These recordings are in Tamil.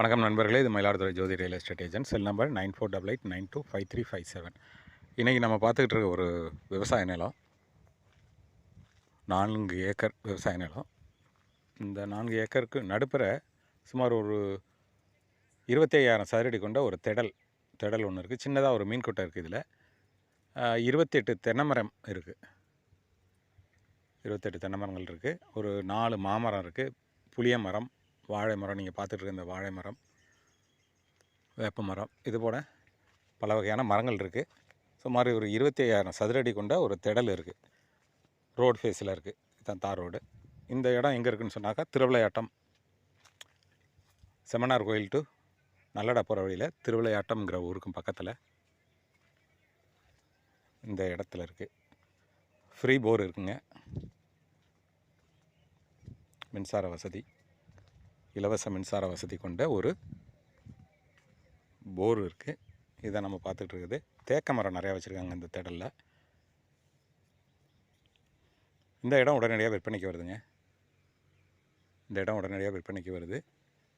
வணக்கம் நண்பர்களே இது Mayiladuthurai Jothi real estate agent cell number nine four double eight nine two five three five seven. இன்றைக்கி நம்ம பார்த்துக்கிட்டு இருக்க ஒரு விவசாய நிலம். நான்கு ஏக்கர் விவசாய நிலம். இந்த நான்கு ஏக்கருக்கு நடுப்புற சுமார் ஒரு இருபத்தையாயிரம் சதுரடி கொண்ட ஒரு திடல் திடல் ஒன்று இருக்குது சின்னதாக ஒரு மீன் கொட்டை இருக்குது இதில். இருபத்தெட்டு தென்னை மரம் இருக்குது இருபத்தெட்டு தென்னை மரங்கள் இருக்குது ஒரு நாலு மாமரம் இருக்குது புளிய மரம் வாழை மரம் நீங்கள் பார்த்துட்டு இருக்க இந்த வாழை மரம் வேப்ப மரம் இது போல் பல வகையான மரங்கள் இருக்குது சுமார் ஒரு இருபத்தி ஐயாயிரம் சதுரடி கொண்ட ஒரு திடல் இருக்குது ரோடு ஃபேஸில் இருக்குது இதுதான் தார் ரோடு. இந்த இடம் எங்கே இருக்குன்னு சொன்னாக்கா திருவிளையாட்டம் செமனார் கோயில் டு நல்லடா போகிற வழியில் திருவிளையாட்டம்ங்கிற ஊருக்கும் பக்கத்தில் இந்த இடத்துல இருக்குது ஃப்ரீ போர் இருக்குங்க. மின்சார வசதி. இலவச மின்சார வசதி கொண்ட ஒரு போர் இருக்குது இதை நம்ம பார்த்துட்டு இருக்குது. தேக்க மரம் நிறையா வச்சுருக்காங்க இந்த திடலில். இந்த இடம் உடனடியாக விற்பனைக்கு வருதுங்க. இந்த இடம் உடனடியாக விற்பனைக்கு வருது.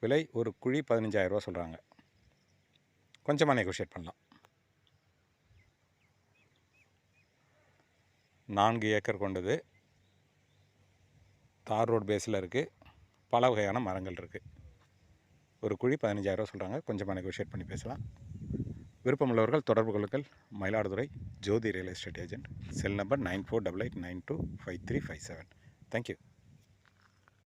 விலை ஒரு குழி பதினஞ்சாயிரரூவா சொல்கிறாங்க கொஞ்சமாக நெகோஷியேட் பண்ணலாம். நான்கு ஏக்கர் கொண்டது தார் ரோடு பேஸில் இருக்குது பல வகையான மரங்கள் இருக்குது ஒரு குழி பதினஞ்சாயிரரூவா சொல்கிறாங்க கொஞ்சமாக நெகோஷியேட் பண்ணி பேசலாம். விருப்பமுள்ளவர்கள் தொடர்பு கொள்ளுங்கள். Mayiladuthurai Jothi real estate agent cell number nine four double eight nine two five three five seven thank you